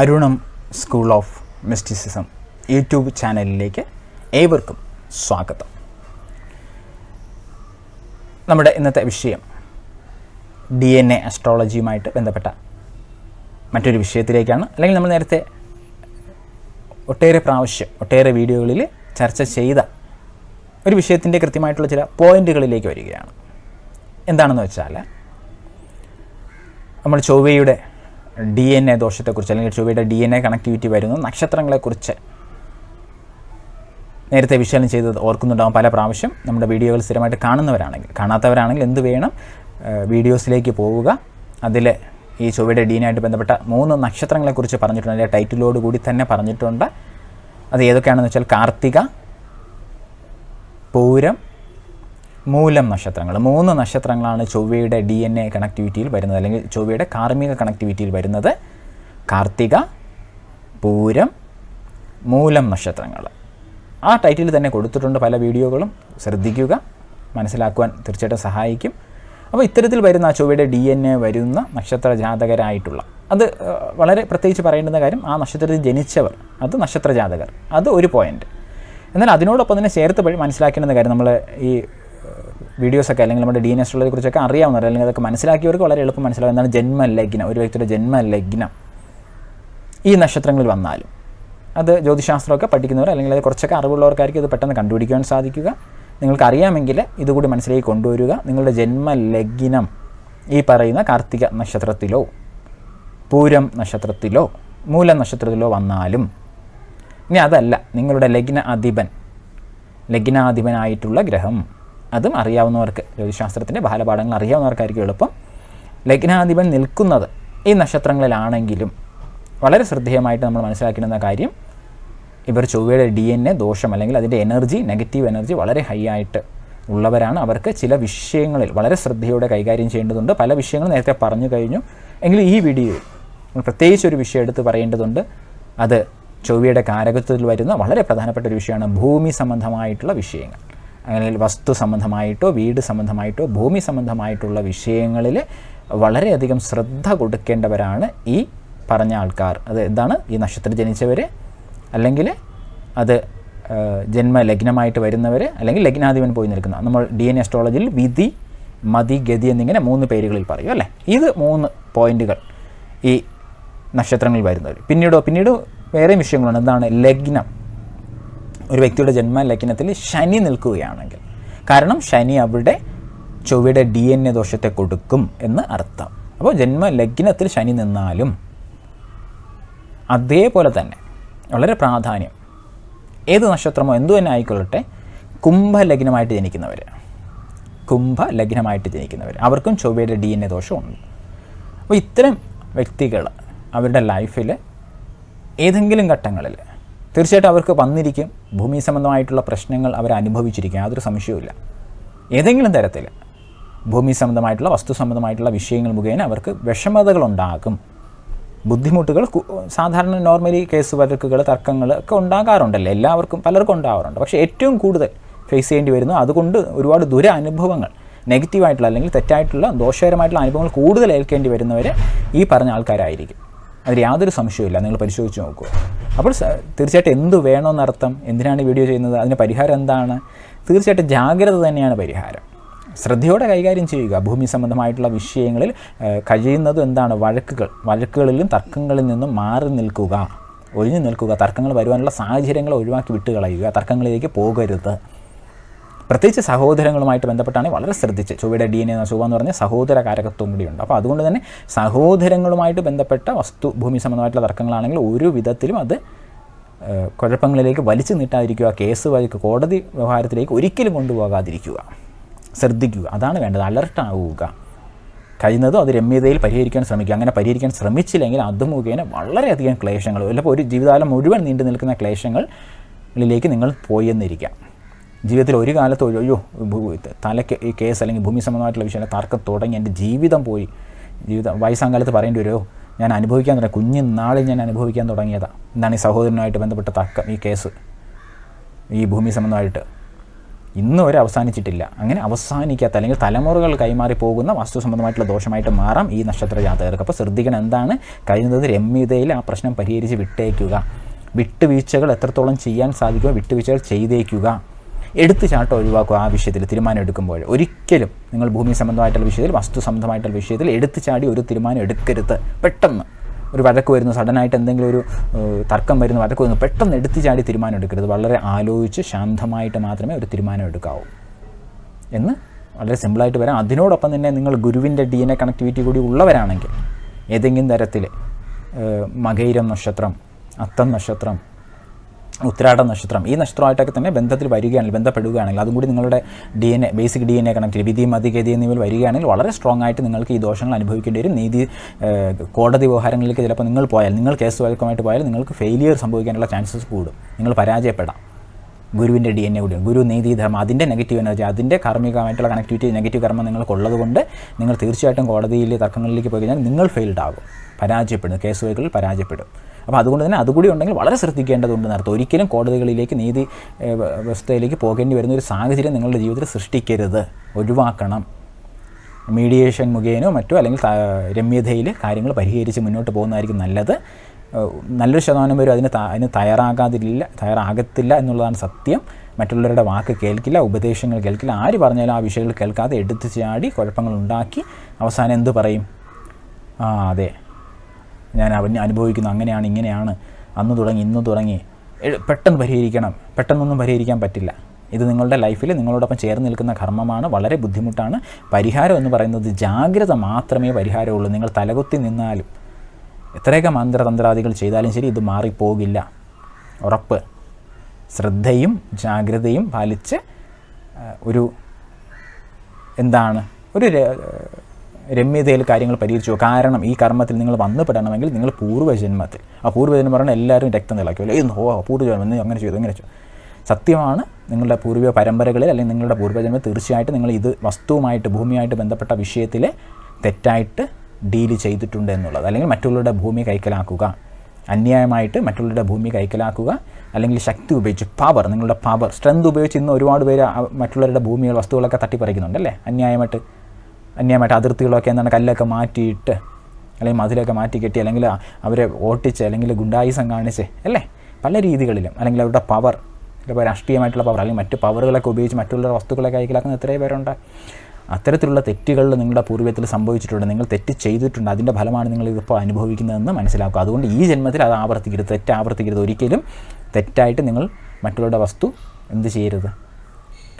അരുണം school of mysticism YouTube ചാനലിലേക്ക് ഏവർക്കും സ്വാഗതം. നമ്മുടെ ഇന്നത്തെ വിഷയം ഡി എൻ എ അസ്ട്രോളജിയുമായിട്ട് ബന്ധപ്പെട്ട മറ്റൊരു വിഷയത്തിലേക്കാണ്. അല്ലെങ്കിൽ നമ്മൾ നേരത്തെ ഒട്ടേറെ പ്രാവശ്യം ഒട്ടേറെ വീഡിയോകളിൽ ചർച്ച ചെയ്ത ഒരു വിഷയത്തിന്റെ കൃത്യമായിട്ടുള്ള ചില പോയിന്റുകളിലേക്ക് വരികയാണ്. എന്താണെന്ന് വെച്ചാൽ നമ്മൾ ചൊവ്വയുടെ ഡി എൻ എ ദോഷത്തെക്കുറിച്ച് അല്ലെങ്കിൽ ചൊവ്വയുടെ ഡി എൻ എ കണക്ടിവിറ്റി വരുന്ന. നക്ഷത്രങ്ങളെക്കുറിച്ച് നേരത്തെ വിശകലനം ചെയ്തത് ഓർക്കുന്നുണ്ടാവും പല പ്രാവശ്യം. നമ്മുടെ വീഡിയോകൾ സ്ഥിരമായിട്ട് കാണുന്നവരാണെങ്കിൽ കാണാത്തവരാണെങ്കിൽ എന്ത് വേണം? വീഡിയോസിലേക്ക് പോവുക. അതിൽ ഈ ചൊവ്വയുടെ ഡീനായിട്ട് ബന്ധപ്പെട്ട മൂന്ന് നക്ഷത്രങ്ങളെക്കുറിച്ച് പറഞ്ഞിട്ടുണ്ട്. അതിന്റെ ടൈറ്റിലോട് കൂടി തന്നെ പറഞ്ഞിട്ടുണ്ട്. അത് ഏതൊക്കെയാണെന്ന് വെച്ചാൽ കാർത്തിക പൂരം മൂലം നക്ഷത്രങ്ങൾ. മൂന്ന് നക്ഷത്രങ്ങളാണ് ചൊവ്വയുടെ ഡി എൻ എ കണക്ടിവിറ്റിയിൽ വരുന്നത്. അല്ലെങ്കിൽ ചൊവ്വയുടെ കാർമിക കണക്ടിവിറ്റിയിൽ വരുന്നത് കാർത്തിക പൂരം മൂലം നക്ഷത്രങ്ങൾ. ആ ടൈറ്റിൽ തന്നെ കൊടുത്തിട്ടുണ്ട് പല വീഡിയോകളും. ശ്രദ്ധിക്കുക മനസ്സിലാക്കുവാൻ തീർച്ചയായിട്ടും സഹായിക്കും. അപ്പോൾ ഇത്തരത്തിൽ വരുന്ന ചൊവ്വയുടെ ഡി എൻ എ വരുന്ന നക്ഷത്ര ജാതകരായിട്ടുള്ള അത് വളരെ പ്രത്യേകിച്ച് പറയേണ്ടുന്ന കാര്യം ആ നക്ഷത്രത്തിൽ ജനിച്ചവർ അത് നക്ഷത്ര ജാതകർ. അത് ഒരു പോയിന്റ് എന്നാൽ അതിനോടൊപ്പം തന്നെ ചേർത്ത് മനസ്സിലാക്കേണ്ടുന്ന കാര്യം നമ്മൾ ഈ വീഡിയോസൊക്കെ അല്ലെങ്കിൽ നമ്മുടെ ഡി എൻ എസ്ട്രോളജിയെ കുറിച്ചൊക്കെ അറിയാവുന്നവർ അല്ലെങ്കിൽ അതൊക്കെ മനസ്സിലാക്കിയവർക്ക് വളരെ എളുപ്പം മനസ്സിലാവും എന്താണ് ജന്മ ലഗ്നം ഒരു വ്യക്തിയുടെ ജന്മ ലഗ്നം ഈ നക്ഷത്രങ്ങളിൽ വന്നാലും. അത് ജ്യോതിശാസ്ത്രമൊക്കെ പഠിക്കുന്നവർ അല്ലെങ്കിൽ അത് കുറച്ചൊക്കെ അറിവുള്ളവർക്കായിരിക്കും ഇത് പെട്ടെന്ന് കണ്ടുപിടിക്കുവാൻ സാധിക്കുക. നിങ്ങൾക്ക് അറിയാമെങ്കിൽ ഇതുകൂടി മനസ്സിലേക്ക് കൊണ്ടുവരിക. നിങ്ങളുടെ ജന്മ ലഗ്നം ഈ പറയുന്ന കാർത്തിക നക്ഷത്രത്തിലോ പൂരം നക്ഷത്രത്തിലോ മൂല നക്ഷത്രത്തിലോ വന്നാലും. ഇനി അതല്ല നിങ്ങളുടെ ലഗ്ന അധിപൻ ലഗ്നാധിപനായിട്ടുള്ള ഗ്രഹം. അതും അറിയാവുന്നവർക്ക് ജ്യോതിശാസ്ത്രത്തിന്റെ ബാലപാഠങ്ങൾ അറിയാവുന്നവർക്കായിരിക്കും എളുപ്പം. ലഗ്നാധിപൻ നിൽക്കുന്നത് ഈ നക്ഷത്രങ്ങളിലാണെങ്കിലും വളരെ ശ്രദ്ധേയമായിട്ട് നമ്മൾ മനസ്സിലാക്കേണ്ടുന്ന കാര്യം ഇവർ ചൊവ്വയുടെ ഡി എൻ എ ദോഷം അല്ലെങ്കിൽ അതിന്റെ എനർജി നെഗറ്റീവ് എനർജി വളരെ ഹൈ ആയിട്ട് ഉള്ളവരാണ്. അവർക്ക് ചില വിഷയങ്ങളിൽ വളരെ ശ്രദ്ധയോടെ കൈകാര്യം ചെയ്യേണ്ടതുണ്ട്. പല വിഷയങ്ങളും നേരത്തെ പറഞ്ഞു കഴിഞ്ഞു. എങ്കിലും ഈ വീഡിയോ പ്രത്യേകിച്ച് ഒരു വിഷയം എടുത്ത് പറയേണ്ടതുണ്ട്. അത് ചൊവ്വയുടെ കാരകത്വത്തിൽ വരുന്ന വളരെ പ്രധാനപ്പെട്ട ഒരു വിഷയമാണ് ഭൂമി സംബന്ധമായിട്ടുള്ള വിഷയങ്ങൾ. അല്ലെങ്കിൽ വസ്തു സംബന്ധമായിട്ടോ വീട് സംബന്ധമായിട്ടോ ഭൂമി സംബന്ധമായിട്ടുള്ള വിഷയങ്ങളിൽ വളരെയധികം ശ്രദ്ധ കൊടുക്കേണ്ടവരാണ് ഈ പറഞ്ഞ ആൾക്കാർ. അത് എന്താണ്? ഈ നക്ഷത്രം ജനിച്ചവർ അല്ലെങ്കിൽ അത് ജന്മലഗ്നമായിട്ട് വരുന്നവർ അല്ലെങ്കിൽ ലഗ്നാധിപൻ പോയി നിൽക്കുന്ന. നമ്മൾ ഡി എൻ അസ്ട്രോളജിയിൽ വിധി മതി ഗതി എന്നിങ്ങനെ മൂന്ന് പേരുകളിൽ പറയും അല്ലേ? ഇത് മൂന്ന് പോയിന്റുകൾ ഈ നക്ഷത്രങ്ങളിൽ വരുന്നവർ പിന്നീടോ പിന്നീട് വേറെയും വിഷയങ്ങളാണ് എന്താണ്? ലഗ്നം. ഒരു വ്യക്തിയുടെ ജന്മ ലഗ്നത്തിൽ ശനി നിൽക്കുകയാണെങ്കിൽ. കാരണം ശനി അവിടെ ചൊവ്വയുടെ ഡി എൻ എ ദോഷത്തെ കൊടുക്കും എന്ന് അർത്ഥം. അപ്പോൾ ജന്മ ലഗ്നത്തിൽ ശനി നിന്നാലും അതേപോലെ തന്നെ വളരെ പ്രാധാന്യം. ഏത് നക്ഷത്രമോ എന്തു തന്നെ ആയിക്കൊള്ളട്ടെ കുംഭലഗ്നമായിട്ട് ജനിക്കുന്നവർ കുംഭലഗ്നമായിട്ട് ജനിക്കുന്നവർ അവർക്കും ചൊവ്വയുടെ ഡി എൻ എ ദോഷമുണ്ട് അപ്പോൾ ഇത്തരം വ്യക്തികൾ അവരുടെ ലൈഫിൽ ഏതെങ്കിലും ഘട്ടങ്ങളിൽ തീർച്ചയായിട്ടും അവർക്ക് വന്നിരിക്കും. ഭൂമി സംബന്ധമായിട്ടുള്ള പ്രശ്നങ്ങൾ അവർ അനുഭവിച്ചിരിക്കും. യാതൊരു സംശയവുമില്ല. ഏതെങ്കിലും തരത്തിൽ ഭൂമി സംബന്ധമായിട്ടുള്ള വസ്തു സംബന്ധമായിട്ടുള്ള വിഷയങ്ങൾ മുഖേന അവർക്ക് വിഷമതകളുണ്ടാകും. ബുദ്ധിമുട്ടുകൾ സാധാരണ നോർമലി കേസ് വഴക്കുകൾ തർക്കങ്ങൾ ഒക്കെ ഉണ്ടാകാറുണ്ടല്ലോ. എല്ലാവർക്കും പലർക്കും ഉണ്ടാകാറുണ്ട്. പക്ഷേ ഏറ്റവും കൂടുതൽ ഫേസ് ചെയ്യേണ്ടി വരുന്നു അതുകൊണ്ട് ഒരുപാട് ദുരനുഭവങ്ങൾ നെഗറ്റീവായിട്ടുള്ള അല്ലെങ്കിൽ തെറ്റായിട്ടുള്ള ദോഷകരമായിട്ടുള്ള അനുഭവങ്ങൾ കൂടുതൽ ഏൽക്കേണ്ടി വരുന്നവർ ഈ പറഞ്ഞ ആൾക്കാരായിരിക്കും. അതിൽ യാതൊരു സംശയവുമില്ല. നിങ്ങൾ പരിശോധിച്ച് നോക്കുക. അപ്പോൾ തീർച്ചയായിട്ടും എന്ത് വേണമെന്നർത്ഥം എന്തിനാണ് ഈ വീഡിയോ ചെയ്യുന്നത് അതിന് പരിഹാരം എന്താണ്? തീർച്ചയായിട്ടും ജാഗ്രത തന്നെയാണ് പരിഹാരം. ശ്രദ്ധയോടെ കൈകാര്യം ചെയ്യുക. ഭൂമി സംബന്ധമായിട്ടുള്ള വിഷയങ്ങളിൽ കഴിയുന്നതും എന്താണ്? വഴക്കുകൾ. വഴക്കുകളിലും തർക്കങ്ങളിൽ നിന്നും മാറി നിൽക്കുക. ഒഴിഞ്ഞു നിൽക്കുക. തർക്കങ്ങൾ വരുവാനുള്ള സാഹചര്യങ്ങൾ ഒഴിവാക്കി വിട്ടുകളയുക. തർക്കങ്ങളിലേക്ക് പോകരുത്. പ്രത്യേകിച്ച് സഹോദരങ്ങളുമായിട്ട് ബന്ധപ്പെട്ടാണ് വളരെ ശ്രദ്ധിച്ച്. ചൊവ്വയുടെ ഡി എൻ എ ചൊവ്വ എന്ന് പറഞ്ഞാൽ സഹോദര കാരകത്വം കൂടിയുണ്ട്. അപ്പോൾ അതുകൊണ്ട് തന്നെ സഹോദരങ്ങളുമായിട്ട് ബന്ധപ്പെട്ട വസ്തു ഭൂമി സംബന്ധമായിട്ടുള്ള തർക്കങ്ങളാണെങ്കിൽ ഒരു വിധത്തിലും അത് കുഴപ്പങ്ങളിലേക്ക് വലിച്ചു നീട്ടാതിരിക്കുക കേസ് വഴിക്ക് കോടതി വ്യവഹാരത്തിലേക്ക് ഒരിക്കലും കൊണ്ടുപോകാതിരിക്കുക. ശ്രദ്ധിക്കുക. അതാണ് വേണ്ടത്. അലർട്ടാവുക കഴിയുന്നതും അത് രമ്യതയിൽ പരിഹരിക്കാൻ ശ്രമിക്കുക. അങ്ങനെ പരിഹരിക്കാൻ ശ്രമിച്ചില്ലെങ്കിൽ അത് മുഖേന വളരെയധികം ക്ലേശങ്ങൾ. ചിലപ്പോൾ ഒരു ജീവിതകാലം മുഴുവൻ നീണ്ടു നിൽക്കുന്ന ക്ലേശങ്ങളിലേക്ക് നിങ്ങൾ പോയെന്നിരിക്കാം. ജീവിതത്തിൽ ഒരു കാലത്ത് അയ്യോ തലയ്ക്ക് ഈ കേസ് അല്ലെങ്കിൽ ഭൂമി സംബന്ധമായിട്ടുള്ള വിഷയം തർക്കം തുടങ്ങി എന്റെ ജീവിതം പോയി. ജീവിതം വയസ്സാം കാലത്ത് പറയേണ്ടി വരുമോ ഞാൻ അനുഭവിക്കാൻ തുടങ്ങി. കുഞ്ഞു നാളിൽ ഞാൻ അനുഭവിക്കാൻ തുടങ്ങിയതാണ് എന്താണ് ഈ സഹോദരനുമായിട്ട് ബന്ധപ്പെട്ട തർക്കം ഈ കേസ് ഈ ഭൂമി സംബന്ധമായിട്ട്? ഇന്നും വരെ അവസാനിച്ചിട്ടില്ല. അങ്ങനെ അവസാനിക്കാത്ത അല്ലെങ്കിൽ തലമുറകൾ കൈമാറി പോകുന്ന വസ്തു സംബന്ധമായിട്ടുള്ള ദോഷമായിട്ട് മാറാം ഈ നക്ഷത്ര ജാതകർക്ക്. അപ്പോൾ ശ്രദ്ധിക്കണം എന്താണ്? കഴിയുന്നത് രമ്യതയിൽ ആ പ്രശ്നം പരിഹരിച്ച് വിട്ടേക്കുക. വിട്ടുവീഴ്ചകൾ എത്രത്തോളം ചെയ്യാൻ സാധിക്കുമോ വിട്ടുവീഴ്ചകൾ ചെയ്തേക്കുക. എടുത്തു ചാട്ടം ഒഴിവാക്കുക ആ വിഷയത്തിൽ തീരുമാനം എടുക്കുമ്പോൾ. ഒരിക്കലും നിങ്ങൾ ഭൂമി സംബന്ധമായിട്ടുള്ള വിഷയത്തിൽ വസ്തു സംബന്ധമായിട്ടുള്ള വിഷയത്തിൽ എടുത്തു ചാടി ഒരു തീരുമാനം എടുക്കരുത്. പെട്ടെന്ന് ഒരു വഴക്ക് വരുന്നു സഡനായിട്ട് എന്തെങ്കിലും ഒരു തർക്കം വരുന്നു വഴക്ക് വരുന്നു പെട്ടെന്ന് എടുത്തു ചാടി തീരുമാനം എടുക്കരുത്. വളരെ ആലോചിച്ച് ശാന്തമായിട്ട് മാത്രമേ ഒരു തീരുമാനം എടുക്കാവൂ. എന്ന് വളരെ സിമ്പിളായിട്ട് വരാം അതിനോടൊപ്പം തന്നെ നിങ്ങൾ ഗുരുവിന്റെ ഡി എൻ എ കണക്ടിവിറ്റി കൂടി ഉള്ളവരാണെങ്കിൽ ഏതെങ്കിലും തരത്തിൽ മകൈരം നക്ഷത്രം അത്തം നക്ഷത്രം ഉത്തരാട നക്ഷത്രം. ഈ നക്ഷത്രമായിട്ടൊക്കെ തന്നെ ബന്ധത്തിൽ വരികയാണെങ്കിൽ ബന്ധപ്പെടുകയാണെങ്കിൽ അതും കൂടി നിങ്ങളുടെ D N A basic D N A connect വിധി മതി ഗതി എന്നിവയിൽ വരികയാണെങ്കിൽ വളരെ സ്ട്രോങ് ആയിട്ട് നിങ്ങൾക്ക് ഈ ദോഷങ്ങൾ അനുഭവിക്കേണ്ടി വരും. നീതി കോടതി വ്യവഹാരങ്ങളിലേക്ക് ചിലപ്പോൾ നിങ്ങൾ പോയാൽ നിങ്ങൾ കേസ് വഴക്കമായിട്ട് പോയാൽ നിങ്ങൾക്ക് ഫെയിലിയർ സംഭവിക്കാനുള്ള ചാൻസസ് കൂടും. നിങ്ങൾ പരാജയപ്പെടാം. ഗുരുവിന്റെ ഡി എൻ എ കൂടിയാണ് ഗുരു നീതി ധർമ്മം അതിന്റെ നെഗറ്റീവ് എനർജി അതിന്റെ കാർമ്മികമായിട്ടുള്ള കണക്ടിവിറ്റി നെഗറ്റീവ് കർമ്മം നിങ്ങൾക്കുള്ളത് കൊണ്ട് നിങ്ങൾ തീർച്ചയായിട്ടും കോടതിയിൽ തർക്കങ്ങളിലേക്ക് പോയി കഴിഞ്ഞാൽ നിങ്ങൾ ഫെയിൽഡ് ആകും. പരാജയപ്പെടും. കേസ് വഴികളിൽ പരാജയപ്പെടും. അപ്പോൾ അതുകൊണ്ട് തന്നെ അതുകൂടി ഉണ്ടെങ്കിൽ വളരെ ശ്രദ്ധിക്കേണ്ടതുണ്ട് നടത്തും ഒരിക്കലും കോടതികളിലേക്ക് നീതി വ്യവസ്ഥയിലേക്ക് പോകേണ്ടി വരുന്ന ഒരു സാഹചര്യം നിങ്ങളുടെ ജീവിതത്തിൽ സൃഷ്ടിക്കരുത്. ഒഴിവാക്കണം. മീഡിയേഷൻ മുഖേനോ മറ്റോ അല്ലെങ്കിൽ രമ്യതയിൽ കാര്യങ്ങൾ പരിഹരിച്ച് മുന്നോട്ട് പോകുന്നതായിരിക്കും നല്ലത്. നല്ലൊരു ശതമാനം പേരും അതിന് അതിന് തയ്യാറാകാതില്ല തയ്യാറാകത്തില്ല എന്നുള്ളതാണ് സത്യം. മറ്റുള്ളവരുടെ വാക്ക് കേൾക്കില്ല ഉപദേശങ്ങൾ കേൾക്കില്ല. ആര് പറഞ്ഞാലും ആ വിഷയങ്ങൾ കേൾക്കാതെ എടുത്തു ചാടി കുഴപ്പങ്ങൾ ഉണ്ടാക്കി അവസാനം എന്ത് പറയും? ആ അതെ. ഞാൻ അവൻ അനുഭവിക്കുന്നു. അങ്ങനെയാണ് ഇങ്ങനെയാണ്. അന്ന് തുടങ്ങി ഇന്ന് തുടങ്ങി. പെട്ടെന്ന് പരിഹരിക്കണം. പെട്ടെന്നൊന്നും പരിഹരിക്കാൻ പറ്റില്ല. ഇത് നിങ്ങളുടെ ലൈഫിൽ നിങ്ങളോടൊപ്പം ചേർന്ന് നിൽക്കുന്ന കർമ്മമാണ്. വളരെ ബുദ്ധിമുട്ടാണ്. പരിഹാരം എന്ന് പറയുന്നത് ജാഗ്രത മാത്രമേ പരിഹാരമുള്ളൂ. നിങ്ങൾ തലകുത്തി നിന്നാലും. എത്രയൊക്കെ മന്ത്രതന്ത്രാദികൾ ചെയ്താലും ശരി ഇത് മാറിപ്പോകില്ല. ഉറപ്പ്. ശ്രദ്ധയും ജാഗ്രതയും പാലിച്ച് ഒരു എന്താണ്? ഒരു രമ്യതയിൽ കാര്യങ്ങൾ പരിഹരിച്ചു കാരണം ഈ കർമ്മത്തിൽ നിങ്ങൾ വന്നുപെടണമെങ്കിൽ നിങ്ങൾ പൂർവജന്മത്തിൽ. ആ പൂർവജന്മം പറഞ്ഞാൽ എല്ലാവരും രക്തം തിളക്കും അല്ലേ? ഓ പൂർവജന്മം അങ്ങനെ ചെയ്തു അങ്ങനെ ചെയ്തു. സത്യമാണ് നിങ്ങളുടെ പൂർവ പരമ്പരകളിൽ അല്ലെങ്കിൽ നിങ്ങളുടെ പൂർവജന്മം തീർച്ചയായിട്ടും നിങ്ങൾ ഇത് വസ്തുവുമായിട്ട് ഭൂമിയായിട്ട് ബന്ധപ്പെട്ട വിഷയത്തിൽ തെറ്റായിട്ട് ഡീൽ ചെയ്തിട്ടുണ്ട് എന്നുള്ളത്. അല്ലെങ്കിൽ മറ്റുള്ളവരുടെ ഭൂമി കൈക്കലാക്കുക. അന്യായമായിട്ട് മറ്റുള്ളവരുടെ ഭൂമി കൈക്കലാക്കുക. അല്ലെങ്കിൽ ശക്തി ഉപയോഗിച്ച് പവർ നിങ്ങളുടെ പവർ സ്ട്രെങ്ത് ഉപയോഗിച്ച് ഇന്ന് ഒരുപാട് പേര് മറ്റുള്ളവരുടെ ഭൂമികൾ വസ്തുക്കളൊക്കെ തട്ടിപ്പറിക്കുന്നുണ്ടല്ലേ അന്യായമായിട്ട്. അന്യായമായിട്ട് അതിർത്തികളൊക്കെ എന്താണ് കല്ലൊക്കെ മാറ്റിയിട്ട് അല്ലെങ്കിൽ മതിലൊക്കെ മാറ്റി കെട്ടി അല്ലെങ്കിൽ അവരെ ഓട്ടിച്ച് അല്ലെങ്കിൽ ഗുണ്ടായുസം കാണിച്ച് അല്ലേ? പല രീതികളിലും. അല്ലെങ്കിൽ അവരുടെ പവർ ചിലപ്പോൾ രാഷ്ട്രീയമായിട്ടുള്ള പവർ അല്ലെങ്കിൽ മറ്റ് പവറുകളൊക്കെ ഉപയോഗിച്ച് മറ്റുള്ള വസ്തുക്കളെ കൈക്കലാക്കുന്ന എത്രയോ പേരുണ്ട്. അത്തരത്തിലുള്ള തെറ്റുകൾ നിങ്ങളുടെ പൂർവത്തിൽ സംഭവിച്ചിട്ടുണ്ട്. നിങ്ങൾ തെറ്റ് ചെയ്തിട്ടുണ്ട്. അതിന്റെ ഫലമാണ് നിങ്ങൾ ഇതിപ്പോൾ അനുഭവിക്കുന്നതെന്ന് മനസ്സിലാക്കുക. അതുകൊണ്ട് ഈ ജന്മത്തിൽ അത് ആവർത്തിക്കരുത്. തെറ്റ് ആവർത്തിക്കരുത്. ഒരിക്കലും തെറ്റായിട്ട് നിങ്ങൾ മറ്റുള്ളവരുടെ വസ്തു എന്ത് ചെയ്യരുത്?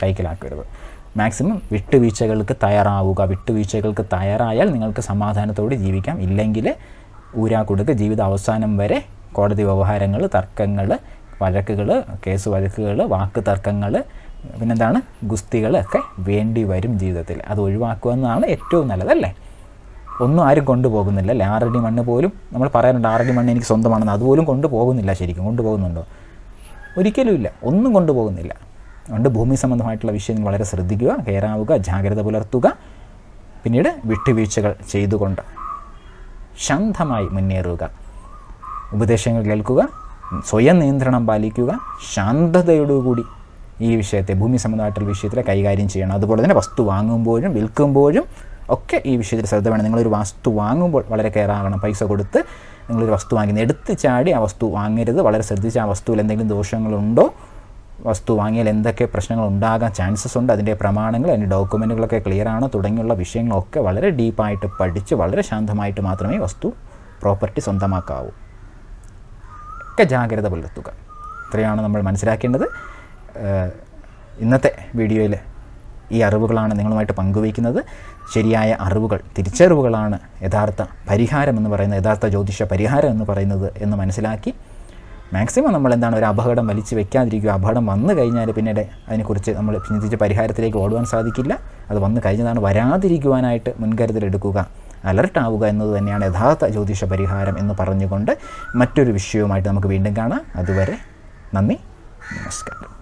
കൈക്കലാക്കരുത്. മാക്സിമം വിട്ടുവീഴ്ചകൾക്ക് തയ്യാറാവുക. വിട്ടുവീഴ്ചകൾക്ക് തയ്യാറായാൽ നിങ്ങൾക്ക് സമാധാനത്തോടെ ജീവിക്കാം. ഇല്ലെങ്കിൽ ഊരാ കൊടുക്കുക ജീവിത അവസാനം വരെ കോടതി വ്യവഹാരങ്ങൾ തർക്കങ്ങൾ വഴക്കുകൾ കേസ് വഴക്കുകൾ വാക്ക് തർക്കങ്ങൾ പിന്നെന്താണ്? ഗുസ്തികളൊക്കെ വേണ്ടി വരും ജീവിതത്തിൽ. അത് ഒഴിവാക്കുക എന്നതാണ് ഏറ്റവും നല്ലതല്ലേ? ഒന്നും ആരും കൊണ്ടുപോകുന്നില്ല അല്ലേ ആറടി മണ്ണ് പോലും നമ്മൾ പറയാറുണ്ട് ആറടി മണ്ണ് എനിക്ക് സ്വന്തമാണെന്ന്. അതുപോലും കൊണ്ടുപോകുന്നില്ല ശരിക്കും. കൊണ്ടുപോകുന്നുണ്ടോ? ഒരിക്കലും ഇല്ല ഒന്നും കൊണ്ടുപോകുന്നില്ല. അതുകൊണ്ട് ഭൂമി സംബന്ധമായിട്ടുള്ള വിഷയങ്ങൾ വളരെ ശ്രദ്ധിക്കുക കയറാവുക ജാഗ്രത പുലർത്തുക. പിന്നീട് വിട്ടുവീഴ്ചകൾ ചെയ്തുകൊണ്ട് ശാന്തമായി മുന്നേറുക. ഉപദേശങ്ങൾ കേൾക്കുക സ്വയം നിയന്ത്രണം പാലിക്കുക ശാന്തതയോടുകൂടി ഈ വിഷയത്തെ ഭൂമി സംബന്ധമായിട്ടുള്ള വിഷയത്തിലെ കൈകാര്യം ചെയ്യണം. അതുപോലെ തന്നെ വസ്തു വാങ്ങുമ്പോഴും വിൽക്കുമ്പോഴും ഒക്കെ ഈ വിഷയത്തിൽ ശ്രദ്ധ വേണം. നിങ്ങളൊരു വസ്തു വാങ്ങുമ്പോൾ വളരെ കെയറാകണം പൈസ കൊടുത്ത് നിങ്ങളൊരു വസ്തു വാങ്ങി എടുത്ത് ചാടി ആ വസ്തു വാങ്ങരുത്. വളരെ ശ്രദ്ധിച്ച് ആ വസ്തുവിൽ എന്തെങ്കിലും ദോഷങ്ങളുണ്ടോ? വസ്തു വാങ്ങിയാൽ എന്തൊക്കെ പ്രശ്നങ്ങൾ ഉണ്ടാകാൻ ചാൻസസ് ഉണ്ട് അതിന്റെ പ്രമാണങ്ങൾ അതിന്റെ ഡോക്യുമെന്റുകളൊക്കെ ക്ലിയർ ആണ് തുടങ്ങിയുള്ള വിഷയങ്ങളൊക്കെ വളരെ ഡീപ്പായിട്ട് പഠിച്ച് വളരെ ശാന്തമായിട്ട് മാത്രമേ വസ്തു പ്രോപ്പർട്ടി സ്വന്തമാക്കാവൂ. ഒക്കെ ജാഗ്രത പുലർത്തുക. ഇത്രയാണ് നമ്മൾ മനസ്സിലാക്കേണ്ടത്. ഇന്നത്തെ വീഡിയോയിൽ ഈ അറിവുകളാണ് നിങ്ങളുമായിട്ട് പങ്കുവയ്ക്കുന്നത്. ശരിയായ അറിവുകൾ തിരിച്ചറിവുകളാണ് യഥാർത്ഥ പരിഹാരം എന്ന് പറയുന്നത് യഥാർത്ഥ ജ്യോതിഷ പരിഹാരം എന്ന് പറയുന്നത് എന്ന് മനസ്സിലാക്കി മാക്സിമം നമ്മൾ എന്താണ് ഒരു അപകടം വലിച്ചു വെക്കാതിരിക്കുക അപകടം വന്നു കഴിഞ്ഞാൽ പിന്നീട് അതിനെക്കുറിച്ച് നമ്മൾ ചിന്തിച്ച് പരിഹാരത്തിലേക്ക് ഓടുവാൻ സാധിക്കില്ല. അത് വന്നു കഴിഞ്ഞതാണ് വരാതിരിക്കുവാനായിട്ട് മുൻകരുതലെടുക്കുക അലർട്ടാവുക എന്നത് തന്നെയാണ് യഥാർത്ഥ ജ്യോതിഷ പരിഹാരം എന്ന് പറഞ്ഞുകൊണ്ട് മറ്റൊരു വിഷയവുമായിട്ട് നമുക്ക് വീണ്ടും കാണാം. അതുവരെ നന്ദി നമസ്കാരം.